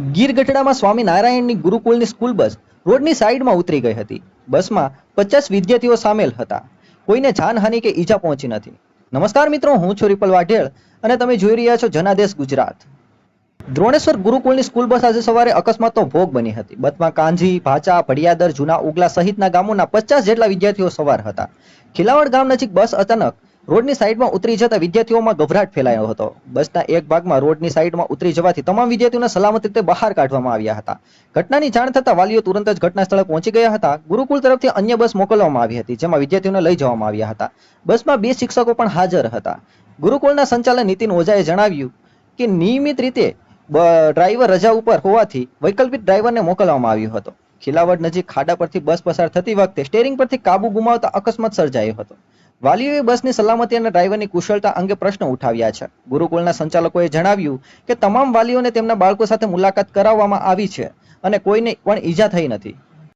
Gir ગઢડામાં સ્વામિનારાયણની ગુરુકુળની school બસ રોડની સાઈડમાં ઉતરી ગઈ હતી. બસમાં પચાસ વિદ્યાર્થીઓ સામેલ હતા. કોઈને જાનહાનિ કે ઈજા પહોંચી નથી. નમસ્કાર મિત્રો, હું છું રિપલ વાઢેળ અને તમે જોઈ રહ્યા છો જનાદેશ ગુજરાત. દ્રોણેશ્વર ગુરુકુળની સ્કૂલ બસ આજે સવારે અકસ્માતનો ભોગ બની હતી. બસમાં કાંજી, ભાચા, ભડિયાદર, જૂના ઉગલા સહિતના ગામોના પચાસ જેટલા વિદ્યાર્થીઓ સવાર હતા. ખિલાવડ ગામ નજીક બસ અચાનક રોડની સાઈડમાં ઉતરી જતા વિદ્યાર્થીઓમાં ગભરાટ ફેલાયો હતો. બસના એક ભાગમાં રોડની સાઈડમાં ઉતરી જવાથી તમામ વિદ્યાર્થીઓને સલામત રીતે બહાર કાઢવામાં આવ્યા હતા. ઘટનાની જાણ થતાં વાલીઓ તુરંત જ ઘટના સ્થળે પહોંચી ગયા હતા. ગુરુકુળ તરફથી અન્ય બસ મોકલવામાં આવી હતી, જેમાં વિદ્યાર્થીઓને લઈ જવામાં આવ્યા હતા. બસમાં બે શિક્ષકો પણ હાજર હતા. ગુરુકુળના સંચાલક નીતિન ઓઝાએ જણાવ્યું કે, નિયમિત રીતે ડ્રાઈવર રજા ઉપર હોવાથી વૈકલ્પિક ડ્રાઈવરને મોકલવામાં આવ્યો હતો. ખિલાવડ નજીક ખાડા પરથી બસ પસાર થતી વખતે સ્ટેરિંગ પરથી કાબુ ગુમાવતા અકસ્માત સર્જાયો હતો. વાલીઓએ બસની સલામતી અને ડ્રાઈવરની કુશળતા અંગે પ્રશ્ન ઉઠાવ્યા છે. ગુરુકુળના સંચાલકોએ જણાવ્યું કે તમામ વાલીઓને તેમના બાળકો સાથે મુલાકાત કરાવવામાં આવી છે અને કોઈને પણ ઈજા થઈ નથી.